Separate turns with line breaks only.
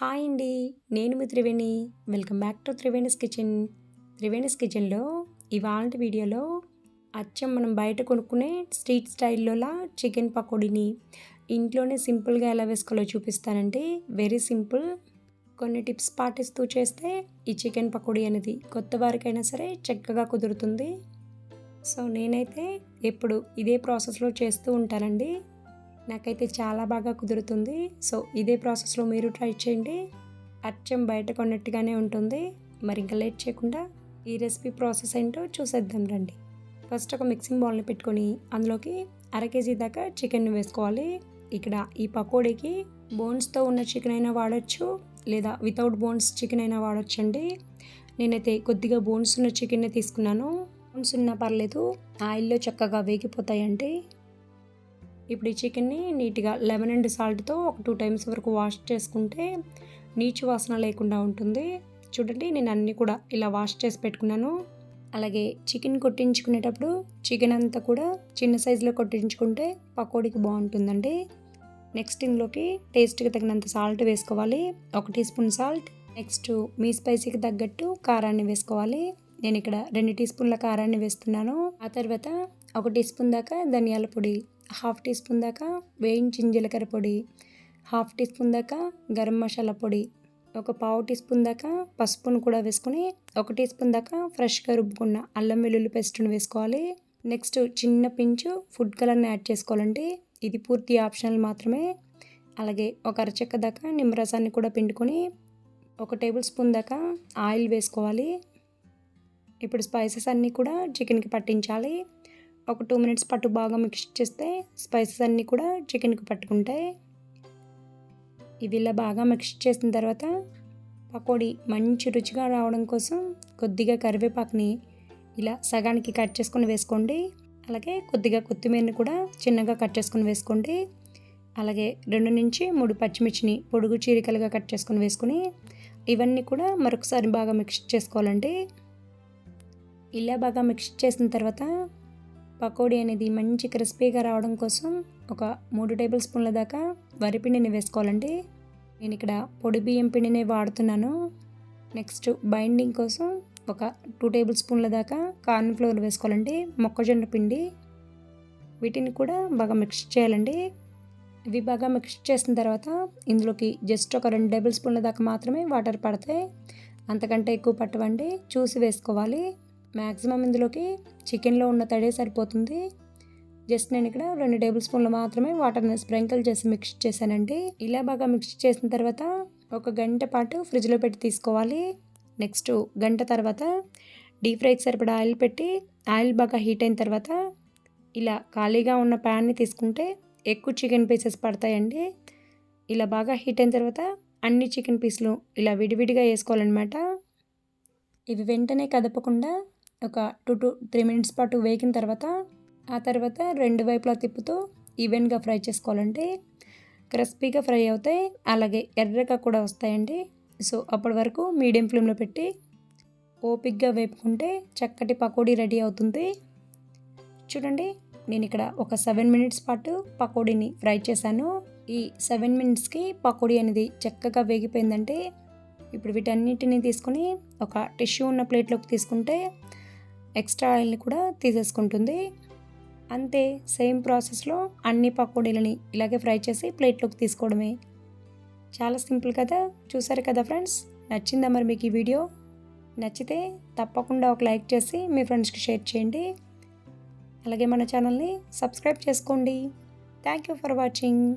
Hi అండి నేను మీ Triveni. Welcome back to Triveni's kitchen. Triveni's కిచెన్లో ఇవాళ వీడియోలో అచ్చం మనం బయట కొనుక్కునే స్ట్రీట్ స్టైల్లోలా చికెన్ పకోడీని ఇంట్లోనే సింపుల్గా ఎలా వేసుకోవాలో చూపిస్తానండి వెరీ సింపుల్. కొన్ని టిప్స్ పాటిస్తూ చేస్తే ఈ చికెన్ పకోడీ అనేది కొత్త వారికైనా సరే చక్కగా కుదురుతుంది. సో నేనైతే ఎప్పుడు ఇదే ప్రాసెస్లో చేస్తూ ఉంటానండి. నాకైతే చాలా బాగా కుదురుతుంది. సో ఇదే ప్రాసెస్లో మీరు ట్రై చేయండి. అచ్చం బయట కొన్నట్టుగానే ఉంటుంది. మరి ఇంకా లేట్ చేయకుండా ఈ రెసిపీ ప్రాసెస్ ఏంటో చూసేద్దాం రండి. ఫస్ట్ ఒక మిక్సింగ్ బౌల్ని పెట్టుకొని అందులోకి అర కేజీ దాకా చికెన్ వేసుకోవాలి. ఇక్కడ ఈ పకోడీకి బోన్స్తో ఉన్న చికెన్ అయినా వాడచ్చు లేదా వితౌట్ బోన్స్ చికెన్ అయినా వాడచ్చండి. నేనైతే కొద్దిగా బోన్స్ ఉన్న చికెన్ తీసుకున్నాను. బోన్స్ ఉన్నా పర్లేదు ఆయిల్లో చక్కగా వేగిపోతాయండి. ఇప్పుడు ఈ చికెన్ని నీట్గా లెమన్ అండ్ సాల్ట్తో ఒక టూ టైమ్స్ వరకు వాష్ చేసుకుంటే నీచు వాసన లేకుండా ఉంటుంది. చూడండి నేను అన్నీ కూడా ఇలా వాష్ చేసి పెట్టుకున్నాను. అలాగే చికెన్ కొట్టించుకునేటప్పుడు చికెన్ అంతా కూడా చిన్న సైజులో కొట్టించుకుంటే పకోడీకి బాగుంటుందండి. నెక్స్ట్ ఇందులోకి టేస్ట్కి తగినంత సాల్ట్ వేసుకోవాలి. ఒక టీ స్పూన్ సాల్ట్ నెక్స్ట్ మీ స్పైసీకి తగ్గట్టు కారాన్ని వేసుకోవాలి. నేను ఇక్కడ రెండు టీ స్పూన్ల కారాన్ని వేస్తున్నాను. ఆ తర్వాత ఒక టీ స్పూన్ దాకా ధనియాల పొడి హాఫ్ టీ స్పూన్ దాకా వేయించిన జీలకర్ర పొడి హాఫ్ టీ స్పూన్ దాకా గరం మసాలా పొడి ఒక పావు టీ స్పూన్ దాకా పసుపును కూడా వేసుకొని ఒక టీ స్పూన్ దాకా ఫ్రెష్గా రుబ్బుకున్న అల్లం వెల్లుల్లి పేస్ట్ని వేసుకోవాలి. నెక్స్ట్ చిన్న పించు ఫుడ్ కలర్ని యాడ్ చేసుకోవాలండి. ఇది పూర్తి ఆప్షనల్ మాత్రమే. అలాగే ఒక అరచెక్క దాకా నిమ్మరసాన్ని కూడా పిండుకొని ఒక టేబుల్ స్పూన్ దాకా ఆయిల్ వేసుకోవాలి. ఇప్పుడు స్పైసెస్ అన్నీ కూడా చికెన్కి పట్టించాలి. ఒక టూ మినిట్స్ పట్టు బాగా మిక్స్ చేస్తే స్పైసెస్ అన్నీ కూడా చికెన్కి పట్టుకుంటాయి ఇవి ఇలా బాగా మిక్స్ చేసిన తర్వాత పకోడీ మంచి రుచిగా రావడం కోసం కొద్దిగా కరివేపాకుని ఇలా సగానికి కట్ చేసుకొని వేసుకోండి. అలాగే కొద్దిగా కొత్తిమీరని కూడా చిన్నగా కట్ చేసుకొని వేసుకోండి. అలాగే రెండు నుంచి మూడు పచ్చిమిర్చిని పొడుగు చీరికలుగా కట్ చేసుకొని వేసుకొని ఇవన్నీ కూడా మరొకసారి బాగా మిక్స్ చేసుకోవాలండి. ఇలా బాగా మిక్స్ చేసిన తర్వాత పకోడీ అనేది మంచి క్రిస్పీగా రావడం కోసం ఒక మూడు టేబుల్ స్పూన్ల దాకా వరిపిండిని వేసుకోవాలండి. నేను ఇక్కడ పొడి బియ్యం పిండిని వాడుతున్నాను. నెక్స్ట్ బైండింగ్ కోసం ఒక టూ టేబుల్ స్పూన్ల దాకా కార్న్ ఫ్లోర్ వేసుకోవాలండి మొక్కజొన్న పిండి. వీటిని కూడా బాగా మిక్స్ చేయాలండి. ఇవి బాగా మిక్స్ చేసిన తర్వాత ఇందులోకి జస్ట్ ఒక రెండు టేబుల్ స్పూన్ల దాకా మాత్రమే వాటర్ పడతాయి అంతకంటే ఎక్కువ పట్టవండి. చూసి వేసుకోవాలి. మ్యాక్సిమం ఇందులోకి చికెన్లో ఉన్న తడే సరిపోతుంది. జస్ట్ నేను ఇక్కడ రెండు టేబుల్ స్పూన్లు మాత్రమే వాటర్ని స్ప్రింకిల్ చేసి మిక్స్ చేశానండి. ఇలా బాగా మిక్స్ చేసిన తర్వాత ఒక గంట పాటు ఫ్రిడ్జ్లో పెట్టి తీసుకోవాలి. నెక్స్ట్ గంట తర్వాత డీప్ ఫ్రైకి సరిపడా ఆయిల్ పెట్టి ఆయిల్ బాగా హీట్ అయిన తర్వాత ఇలా ఖాళీగా ఉన్న ప్యాన్ని తీసుకుంటే ఎక్కువ చికెన్ పీసెస్ పడతాయండి. ఇలా బాగా హీట్ అయిన తర్వాత అన్ని చికెన్ పీసులు ఇలా విడివిడిగా వేసుకోవాలన్నమాట. ఇవి వెంటనే కదపకుండా ఒక టూ టూ త్రీ మినిట్స్ పాటు వేగిన తర్వాత ఆ తర్వాత రెండు వైపులా తిప్పుతూ ఈవెన్గా ఫ్రై చేసుకోవాలంటే క్రిస్పీగా ఫ్రై అవుతాయి అలాగే ఎర్రగా కూడా వస్తాయండి. సో అప్పటి వరకు మీడియం ఫ్లేమ్లో పెట్టి ఓపిక్గా వేపుకుంటే చక్కటి పకోడీ రెడీ అవుతుంది. చూడండి నేను ఇక్కడ ఒక సెవెన్ మినిట్స్ పాటు పకోడీని ఫ్రై చేశాను. ఈ సెవెన్ మినిట్స్కి పకోడీ అనేది చక్కగా వేగిపోయిందంటే ఇప్పుడు వీటన్నిటిని తీసుకొని ఒక టిష్యూ ఉన్న ప్లేట్లోకి తీసుకుంటే ఎక్స్ట్రా ఆయిల్ని కూడా తీసేసుకుంటుంది. అంతే సేమ్ ప్రాసెస్లో అన్ని పకోడీలని ఇలాగే ఫ్రై చేసి ప్లేట్లోకి తీసుకోవడమే. చాలా సింపుల్ కదా? చూసారు కదా ఫ్రెండ్స్? నచ్చిందా మరి మీకు ఈ వీడియో? నచ్చితే తప్పకుండా ఒక లైక్ చేసి మీ ఫ్రెండ్స్కి షేర్ చేయండి. అలాగే మన ఛానల్ని సబ్స్క్రైబ్ చేసుకోండి. Thank you for watching.